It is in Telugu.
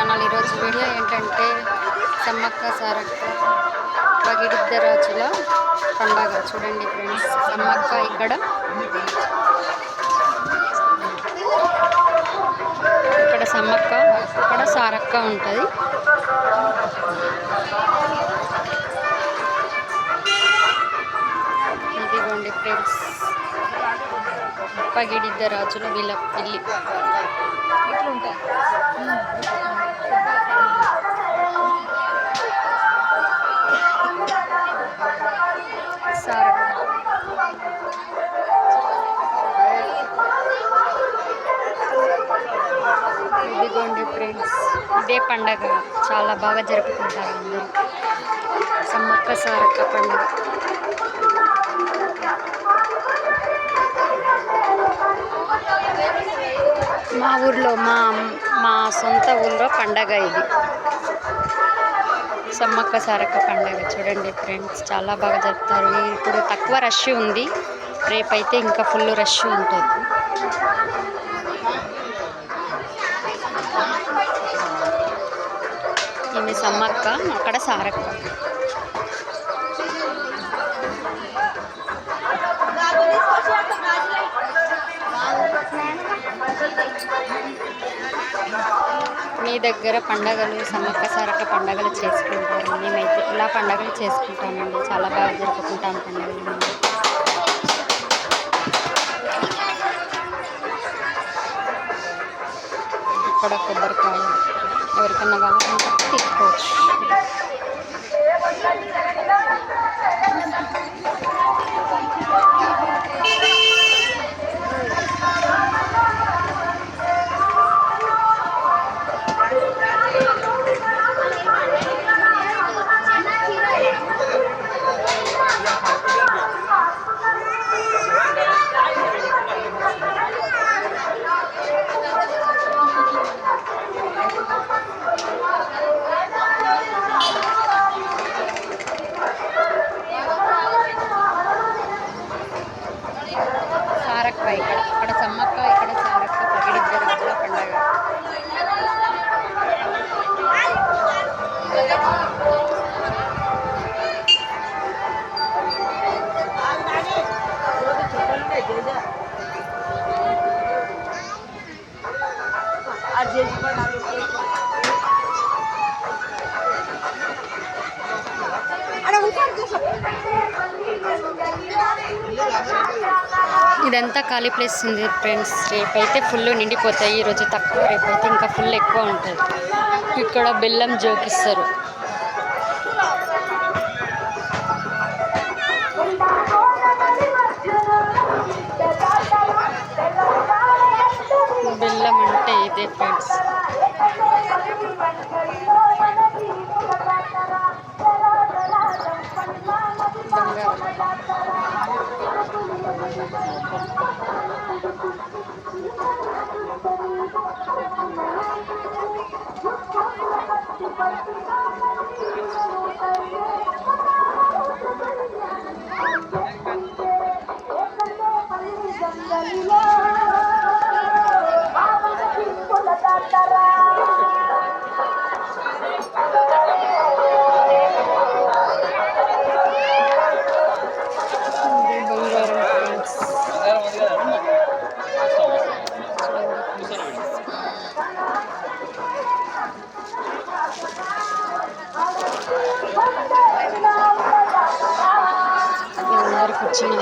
ఛానల్ ఈరోజు వీడియో ఏంటంటే సమ్మక్క సారక్క పగిడిద్దరాజుల పండగ. చూడండి ఫ్రెండ్స్ సమ్మక్క ఇక్కడ. ఇక్కడ సమ్మక్క ఇక్కడ సారక్క ఉంటుంది. ఇదిగోండి ఫ్రెండ్స్ పగిడిద్దరాజుల వీళ్ళ పిల్లి ఇట్లుంటాయి. ఇదే పండగ చాలా బాగా జరుపుకుంటారు అందరూ. సమ్మక్క సారక్క పండుగ. మా ఊర్లో మా మా సొంత ఊర్లో పండగ ఇది. సమ్మక్క సారక్క పండగ చూడండి ఫ్రెండ్స్ చాలా బాగా జరుపుతారు. ఇప్పుడు తక్కువ రష్ ఉంది. రేపైతే ఇంకా ఫుల్ రష్ ఉంటుంది. ఈమె సమ్మక్క అక్కడ సారక్క. మీ దగ్గర పండగలు సమ్మక్క సారక్క పండగలు చేసుకుంటారు. మేమైతే ఇలా పండగలు చేసుకుంటామండి. చాలా బాగా జరుపుకుంటాం పండగలు. ఇక్కడ కొబ్బరికాయ. ఎవరికన్నా కావాలంటే తీసుకోవచ్చు ఇదంతా ఖాళీ ప్లేస్ ఉంది ఫ్రెండ్స్. రేపైతే ఫుల్ నిండిపోతాయి. ఈరోజు తక్కువ రేపైతే ఇంకా ఫుల్ ఎక్కువ ఉంటుంది. ఇక్కడ బెల్లం జోకిస్తారు. బెల్లం అంటే ఇదే ఫ్రెండ్స్. ఇది అందరికి వచ్చిన